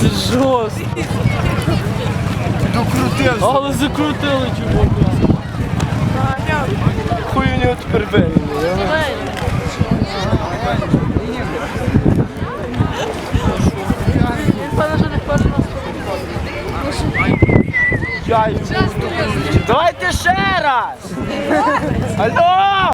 Це Жорстко. Докрутився. Але закрутили чувака. Хуй у нього тепер вирівняли. Давайте ще раз! Алло!